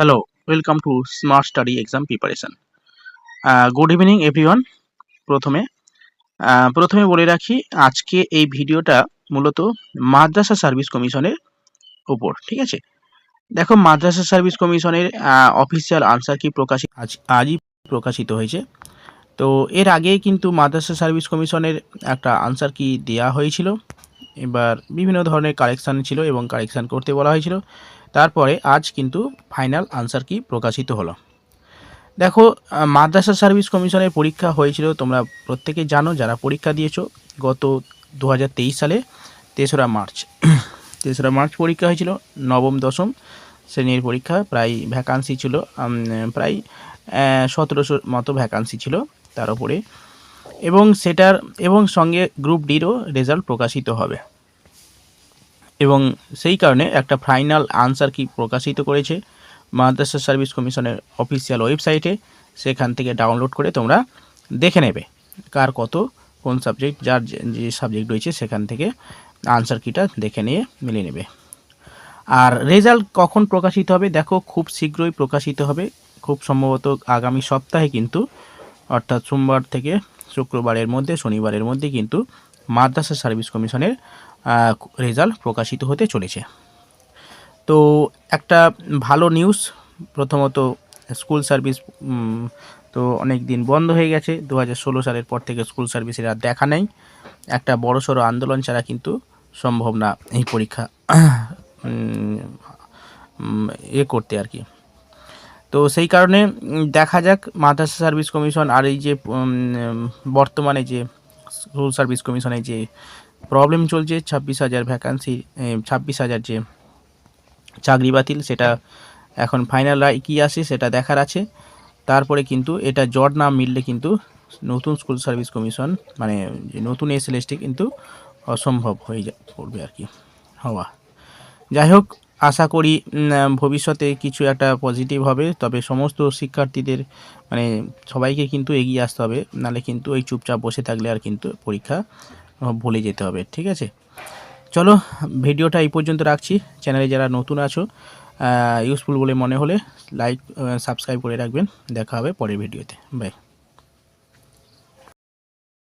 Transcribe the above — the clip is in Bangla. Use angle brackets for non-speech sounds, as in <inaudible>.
Welcome to Smart Study Exam Preparation. Uh, good evening everyone. প্রথমে আহ, প্রথমে বলে রাখি আজকে এই ভিডিওটা মূলত মাদ্রাসা সার্ভিস কমিশনের উপর ঠিক আছে দেখো মাদ্রাসা সার্ভিস কমিশনের অফিসিয়াল আনসার কি প্রকাশিত আজ আজই প্রকাশিত হয়েছে তো এর আগে কিন্তু মাদ্রাসা সার্ভিস কমিশনের একটা আনসার কি দেওয়া হয়েছিল এবার বিভিন্ন ধরনের কারেকশান ছিল এবং কারেকশান করতে বলা হয়েছিল তারপরে আজ কিন্তু ফাইনাল আনসার কি প্রকাশিত হলো। দেখো মাদ্রাসা সার্ভিস কমিশনের পরীক্ষা হয়েছিল, তোমরা প্রত্যেকে জানো, যারা পরীক্ষা দিয়েছ, গত দু হাজার তেইশ সালে, তেসরা মার্চ। <clears throat> তেসরা মার্চ পরীক্ষা হয়েছিল, নবম, দশম শ্রেণির পরীক্ষা, প্রায় ভ্যাকান্সি ছিল প্রায় সতেরোশো মতো ভ্যাকান্সি ছিল তার উপরে। এবং সেটার, এবং সঙ্গে গ্রুপ ডিরও রেজাল্ট প্রকাশিত হবে। এবং সেই কারণে একটা ফাইনাল আনসার কি প্রকাশিত করেছে মাদ্রাসা সার্ভিস কমিশনের অফিসিয়াল ওয়েবসাইটে সেখান থেকে ডাউনলোড করে তোমরা দেখে নেবে। কার কত, কোন সাবজেক্ট যার যে- সাবজেক্ট রয়েছে, সেখান থেকে আনসার কিটা দেখে নিয়ে মিলিয়ে নেবে। আর রেজাল্ট কখন প্রকাশিত হবে, দেখো, খুব শীঘ্রই প্রকাশিত হবে। খুব সম্ভবত আগামী সপ্তাহে কিন্তু, অর্থাৎ সোমবার থেকে শুক্রবারের মধ্যে, শনিবারের মধ্যে কিন্তু মাদ্রাসা সার্ভিস কমিশনের রেজাল্ট প্রকাশিত হতে চলেছে। তো একটা ভালো নিউজ প্রথমত স্কুল সার্ভিস তো অনেক দিন বন্ধ হয়ে গেছে। দু হাজার ষোলো সালের পর থেকে স্কুল সার্ভিসের আর দেখা নেই। একটা বড়সড় আন্দোলন ছাড়া কিন্তু সম্ভব না এই পরীক্ষা এ করতে আর কি। তো সেই কারণে দেখা যাক, মাদ্রাসা সার্ভিস কমিশন আর এই যে বর্তমানে যে স্কুল সার্ভিস কমিশনে যে প্রবলেম চলছে, ছাব্বিশ হাজার ভ্যাকান্সি ছাব্বিশ হাজার যে চাকরি বাতিল, সেটা এখন ফাইনাল রায় কী আসে সেটা দেখার আছে। তারপরে কিন্তু এটা জট না মিললে কিন্তু নতুন স্কুল সার্ভিস কমিশন মানে যে নতুন এসএলএসটি কিন্তু অসম্ভব হয়ে পড়বে আর কি। হওয়া। যাই হোক আশা করি ভবিষ্যতে কিছু একটা পজিটিভ হবে। তবে সমস্ত শিক্ষার্থীদের মানে সবাইকে কিন্তু এগিয়ে আসতে হবে। নাহলে কিন্তু ওই চুপচাপ বসে থাকলে আর কিন্তু পরীক্ষা ভুলে যেতে হবে, ঠিক আছে? চলো, ভিডিওটা এই পর্যন্ত রাখছি। চ্যানেলে যারা নতুন আছো ইউজফুল বলে মনে হলে লাইক সাবস্ক্রাইব করে রাখবেন। দেখা হবে পরের ভিডিওতে। বাই